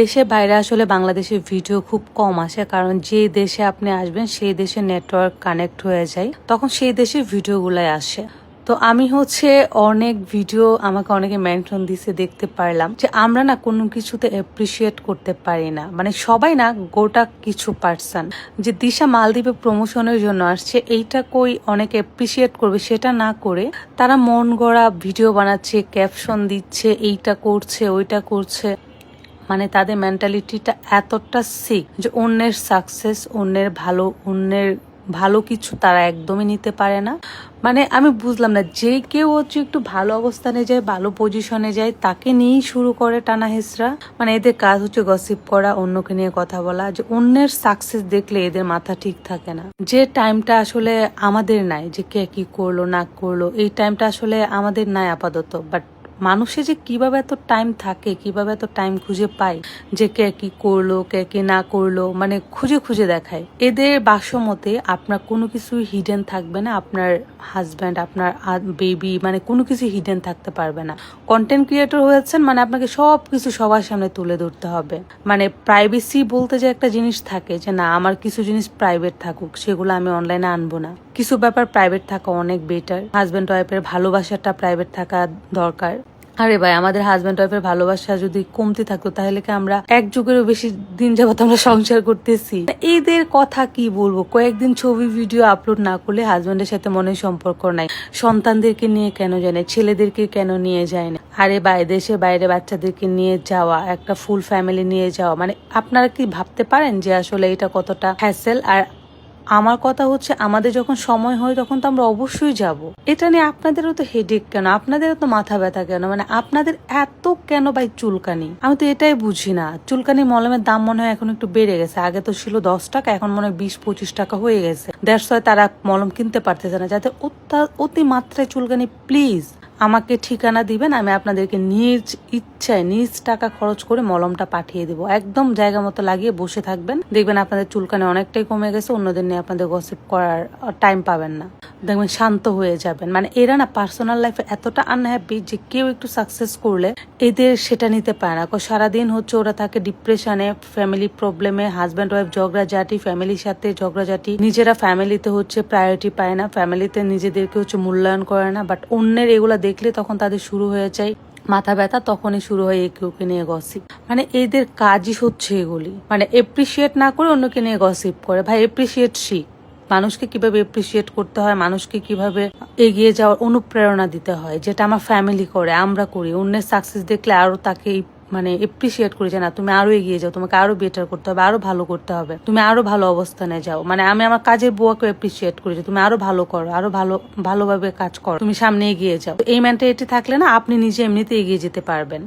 দেশে বাইরে আসলে বাংলাদেশের ভিডিও খুব কম আসে, কারণ যে দেশে আপনি আসবেন সেই দেশে নেটওয়ার্ক কানেক্ট হয়ে যায়। তখন সেই দেশের ভিডিওগুলাই আসে। তো আমি হচ্ছে অনেক ভিডিও আমাকে অনেকে মেনশন দিছে, দেখতে পারলাম যে আমরা না কোনো কিছুতে অ্যাপ্রিসিয়েট করতে পারি না। মানে সবাই না গোটা কিছু পার্সন যে দিশা মালদ্বীপে প্রমোশনের জন্য আসছে, এইটা কই অনেক অ্যাপ্রিসিয়েট করবে, সেটা না করে তারা মন গড়া ভিডিও বানাচ্ছে ক্যাপশন দিচ্ছে, এইটা করছে, ওইটা করছে। মানে তাদের মেন্টালিটিটা এতটা সিক যে অন্যের সাকসেস অন্যের ভালো অন্যের ভালো কিছু তারা একদমই নিতে পারে না। মানে আমি বুঝলাম না, যে কেউ হচ্ছে একটু ভালো অবস্থানে যায়, ভালো পজিশনে যায়, তাকে নিয়েই শুরু করে টানা হেসরা। মানে এদের কাজ হচ্ছে গসিপ করা, অন্যকে নিয়ে কথা বলা, যে অন্যের সাকসেস দেখলে এদের মাথা ঠিক থাকে না। যে টাইমটা আসলে আমাদের নাই, যে কে কি করল, না করল, এই টাইমটা আসলে আমাদের নাই আপাতত বাট মানুষে যে কীভাবে এত টাইম থাকে, কীভাবে এত টাইম খুঁজে পায়, যে কে কি করল, কে কি না করল মানে খুঁজে খুঁজে দেখায়। এদের বাসমতে আপনার কোনো কিছু হিডেন থাকবে না, আপনার হাজব্যান্ড আপনার বেবি মানে কোনো কিছু হিডেন থাকতে পারবে না। কন্টেন্ট ক্রিয়েটর হয়েছেন মানে আপনাকে সব কিছু সবার সামনে তুলে ধরতে হবে। মানে প্রাইভেসি বলতে যে একটা জিনিস থাকে, যে না, আমার কিছু জিনিস প্রাইভেট থাকুক, সেগুলো আমি অনলাইনে আনব না। কিছু ব্যাপার প্রাইভেট থাকা অনেক বেটার হাজব্যান্ড ওয়াইফের ভালোবাসাটা প্রাইভেট থাকা দরকার। আরে ভাই, আমাদের হাজব্যান্ড ওয়াইফের ভালোবাসা যদি কমতে থাকতো, তাহলে কি আমরা এক যুগেরও বেশি দিন যাবত আমরা সংসার করতেছি? এদের কথা কি বলব? কয়েকদিন ছবি ভিডিও আপলোড না করলে হাজব্যান্ডের সাথে মনে সম্পর্ক নাই। সন্তানদেরকে নিয়ে কেন যায় না? ছেলেদেরকে কেন নিয়ে যায় না? আরে ভাই, দেশে বাইরে বাচ্চাদেরকে নিয়ে যাওয়া, একটা ফুল ফ্যামিলি নিয়ে যাওয়া মানে আপনারা কি ভাবতে পারেন যে আসলে এটা কতটা হ্যাসেল আর আমার কথা হচ্ছে, আমাদের যখন সময় হয়, তখন তো আমরা অবশ্যই যাব। এটা নিয়ে আপনাদেরও তো হেডেক কেন? আপনাদেরও তো মাথা ব্যথা কেন? মানে আপনাদের এত কেন ভাই চুলকানি? আমি তো এটাই বুঝি না। চুলকানি মলমের দাম মনে হয় এখন একটু বেড়ে গেছে। আগে তো ছিল দশ টাকা, এখন মনে হয় বিশ, পঁচিশ টাকা হয়ে গেছে। দেড়শো তারা মলম কিনতে পারতেছে না। যাতে অতি মাত্রায় চুলকানি প্লিজ আমাকে ঠিকানা দিবেন, আমি আপনাদেরকে নিজ ইচ্ছায়, নিজ টাকা খরচ করে মলমটা পাঠিয়ে দেবো। একদম জায়গা মতো লাগিয়ে বসে থাকবেন। দেখবেন আপনাদের চুলকানি অনেকটাই কমে গেছে, অন্যদের নিয়ে আপনাদের গসিপ করার টাইম পাবেন না। দেখবেন শান্ত হয়ে যাবেন। মানে এরা না পার্সোনাল লাইফে এতটা আনহ্যাপি যে কেউ একটু সাকসেস করলে এদের সেটা নিতে পারে না। সারাদিন হচ্ছে ওরা থাকে ডিপ্রেশনে ফ্যামিলি প্রবলেমে হাজব্যান্ড ওয়াইফ ঝগড়াঝাটি ফ্যামিলির সাথে ঝগড়াঝাটি। নিজেরা ফ্যামিলিতে হচ্ছে প্রায়োরিটি পায় না ফ্যামিলিতে নিজেদেরকে হচ্ছে মূল্যায়ন করে না। বাট অন্যের এগুলা দেখলে তখন তাদের শুরু হয়ে যায় মাথা ব্যথা, তখনই শুরু হয় একে ওকে নিয়ে গসিপ মানে এদের কাজই হচ্ছে এগুলি। মানে এপ্রিসিয়েট না করে অন্যকে নিয়ে গসিপ করে। ভাই এপ্রিসিয়েট শিখ মানুষকে কীভাবে এপ্রিসিয়েট করতে হয়, মানুষকে কীভাবে এগিয়ে যাওয়ার অনুপ্রেরণা দিতে হয়, যেটা আমার ফ্যামিলি করে, আমরা করি। অন্যের সাকসেস দেখলে আরও তাকে মানে এপ্রিসিয়েট করি যে, না, তুমি আরও এগিয়ে যাও, তোমাকে আরও বেটার করতে হবে, আরও ভালো করতে হবে। তুমি আরও ভালো অবস্থানে যাও। মানে আমি আমার কাজের বুয়াকে এপ্রিসিয়েট করি যে, তুমি আরও ভালো করো, আরও ভালো, ভালোভাবে কাজ করো, তুমি সামনে এগিয়ে যাও। এই মেন্টালিটি থাকলে না, আপনি নিজে এমনিতে এগিয়ে যেতে পারবেন।